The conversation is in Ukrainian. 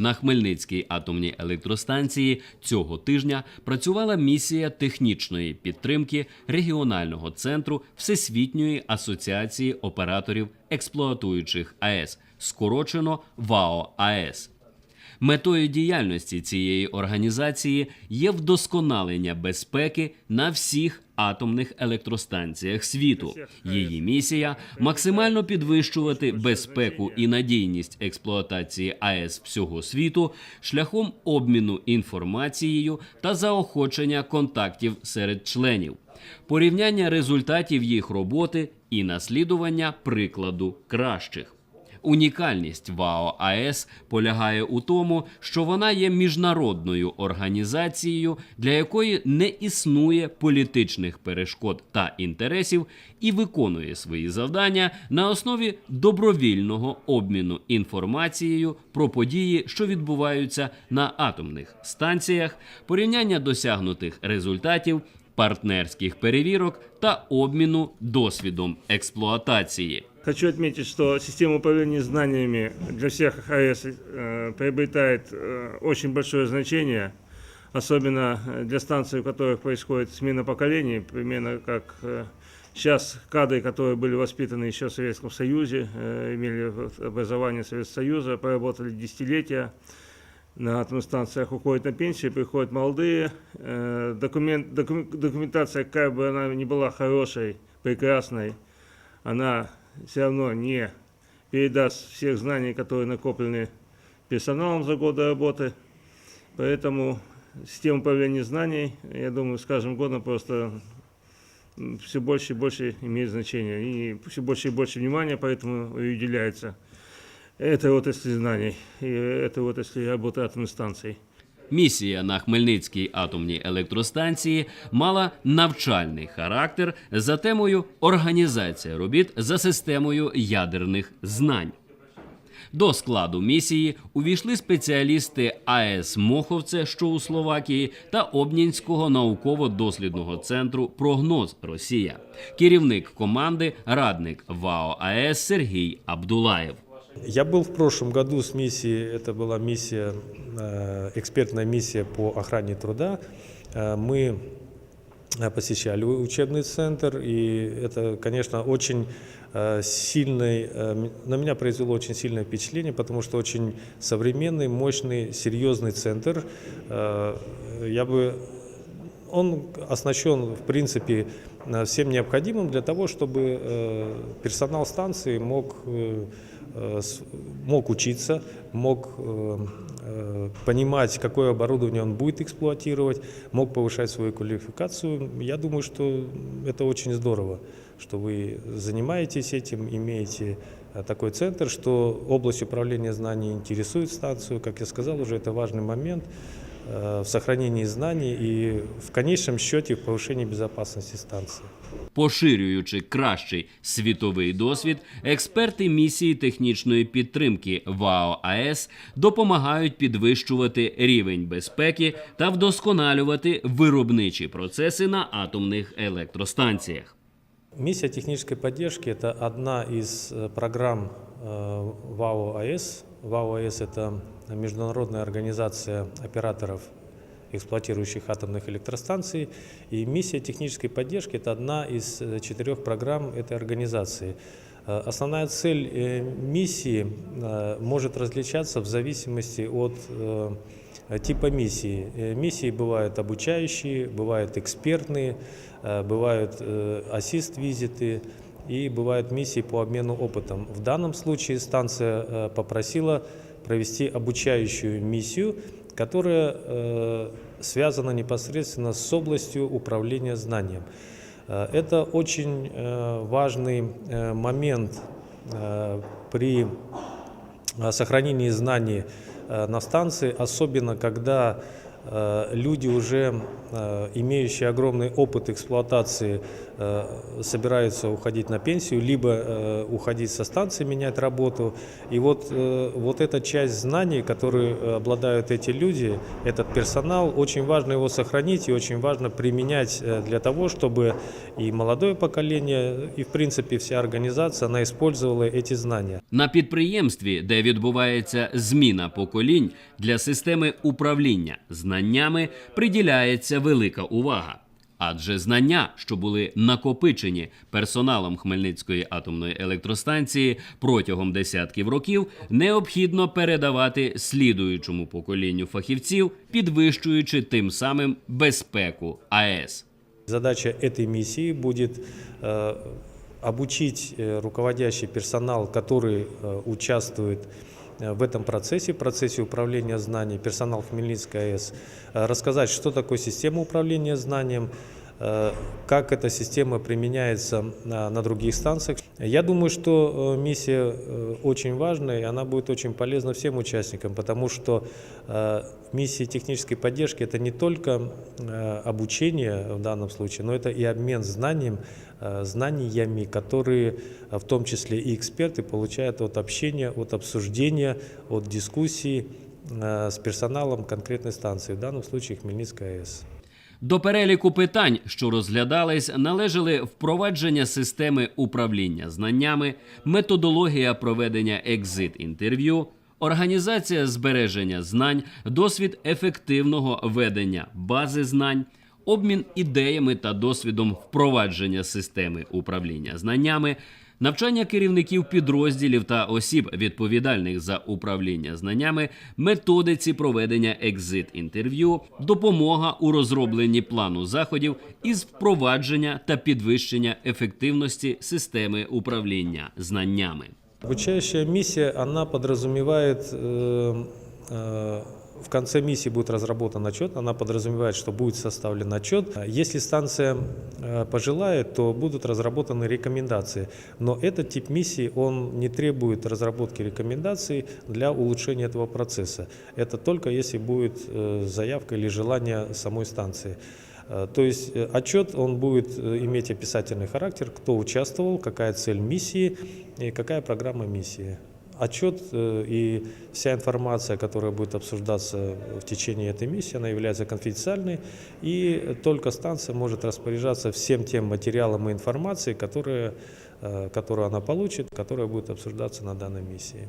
На Хмельницькій атомній електростанції цього тижня працювала місія технічної підтримки регіонального центру Всесвітньої асоціації операторів експлуатуючих АЕС, скорочено ВАО АЕС. Метою діяльності цієї організації є вдосконалення безпеки на всіх атомних електростанціях світу. Її місія максимально підвищувати безпеку і надійність експлуатації АЕС всього світу шляхом обміну інформацією та заохочення контактів серед членів, порівняння результатів їх роботи і наслідування прикладу кращих. Унікальність ВАО АЕС полягає у тому, що вона є міжнародною організацією, для якої не існує політичних перешкод та інтересів, і виконує свої завдання на основі добровільного обміну інформацією про події, що відбуваються на атомних станціях, порівняння досягнутих результатів, партнерських перевірок та обміну досвідом експлуатації. Хочу отметить, что система управления знаниями для всех АЭС э, приобретает э, очень большое значение, особенно э, для станций, у которых происходит смена поколений, примерно как сейчас кадры, которые были воспитаны еще в Советском Союзе, имели образование Советского Союза, проработали десятилетия, на атомных станциях уходят на пенсию, приходят молодые. Документ, докум- документация, какая бы она ни была хорошей, прекрасной, она все равно не передаст всех знаний, которые накоплены персоналом за годы работы. Поэтому система управления знаний, я думаю, с каждым годом просто все больше и больше имеет значение. И все больше и больше внимания поэтому и уделяется этой отрасли знаний и этой отрасли работы атомных станций. Місія на Хмельницькій атомній електростанції мала навчальний характер за темою організація робіт за системою ядерних знань. До складу місії увійшли спеціалісти АЕС Моховце, що у Словакії, та Обнінського науково-дослідного центру Прогноз Росія, керівник команди, радник ВАО АЕС Сергій Абдулаєв. Я был в прошлом году с миссией, это была миссия, э, экспертная миссия по охране труда. Э, Мы э, посещали учебный центр, и это, конечно, очень сильный, на меня произвело очень сильное впечатление, потому что очень современный, мощный, серьезный центр. Я бы он оснащен, в принципе, всем необходимым для того, чтобы персонал станции мог, мог учиться, мог э, э, понимать, какое оборудование он будет эксплуатировать, мог повышать свою квалификацию. Я думаю, что это очень здорово, что вы занимаетесь этим, имеете э, такой центр, что область управления знаний интересует станцию. Как я сказал уже, это важный момент э, в сохранении знаний и в конечном счете в повышении безопасности станции. Поширюючи кращий світовий досвід, експерти місії технічної підтримки ВАО АЕС допомагають підвищувати рівень безпеки та вдосконалювати виробничі процеси на атомних електростанціях. Миссия технической поддержки – это одна из э, программ э, ВАО АЭС. ВАО АЭС – это международная организация операторов, эксплуатирующих атомных электростанций. И миссия технической поддержки – это одна из э, четырех программ этой организации. Э, Основная цель э, миссии э, может различаться в зависимости от э, типа миссии. Э, Миссии бывают обучающие, бывают экспертные, э, бывают э, ассист-визиты и бывают миссии по обмену опытом. В данном случае станция э, попросила провести обучающую миссию, которая э, связана непосредственно с областью управления знанием. Э, Это очень важный момент при сохранении знаний на станции, особенно когда люди уже имеющие огромный опыт эксплуатации собираются уходить на пенсию, либо э, уходить со станции, менять работу. И вот, э, вот эта часть знаний, которые э, обладают эти люди, этот персонал, очень важно его сохранить и очень важно применять э, для того, чтобы и молодое поколение, и в принципе вся организация, она использовала эти знания. На підприємстві, де відбувається зміна поколінь, для системи управління знаннями приділяється велика увага. Адже знання, що були накопичені персоналом Хмельницької атомної електростанції протягом десятків років, необхідно передавати слідуючому поколінню фахівців, підвищуючи тим самим безпеку АЕС. Задача этой миссии будет э, обучить э, руководящий персонал, который э, участвует э, в этом процессе, в процессе управления знаний, персонал Хмельницкой АЭС, э, рассказать, что такое система управления знанием, э, как эта система применяется на, других станциях. Я думаю, что э, миссия э, очень важная, и она будет очень полезна всем участникам, потому что э, миссия технической поддержки – это не только э, обучение в данном случае, но это и обмен знанием, э, знаниями, которые э, в том числе и эксперты получают от общения, от обсуждения, от дискуссий э, с персоналом конкретной станции, в данном случае Хмельницкая АЭС. До переліку питань, що розглядались, належали впровадження системи управління знаннями, методологія проведення екзит-інтерв'ю, організація збереження знань, досвід ефективного ведення бази знань, обмін ідеями та досвідом впровадження системи управління знаннями, навчання керівників підрозділів та осіб, відповідальних за управління знаннями, методиці проведення екзит-інтерв'ю, допомога у розробленні плану заходів із впровадження та підвищення ефективності системи управління знаннями. Обучающая миссия, она подразумевает, э, э, в конце миссии будет разработан отчет, она подразумевает, что будет составлен отчет. Если станция э, пожелает, то будут разработаны рекомендации. Но этот тип миссии, он не требует разработки рекомендаций для улучшения этого процесса. Это только если будет э, заявка или желание самой станции. Э, То есть отчет, он будет иметь описательный характер, кто участвовал, какая цель миссии и какая программа миссии. Отчет э, и вся информация, которая будет обсуждаться в течение этой миссии, она является конфиденциальной, и только станция может распоряжаться всем тем материалом и информацией, которые, э, которую она получит, которая будет обсуждаться на данной миссии.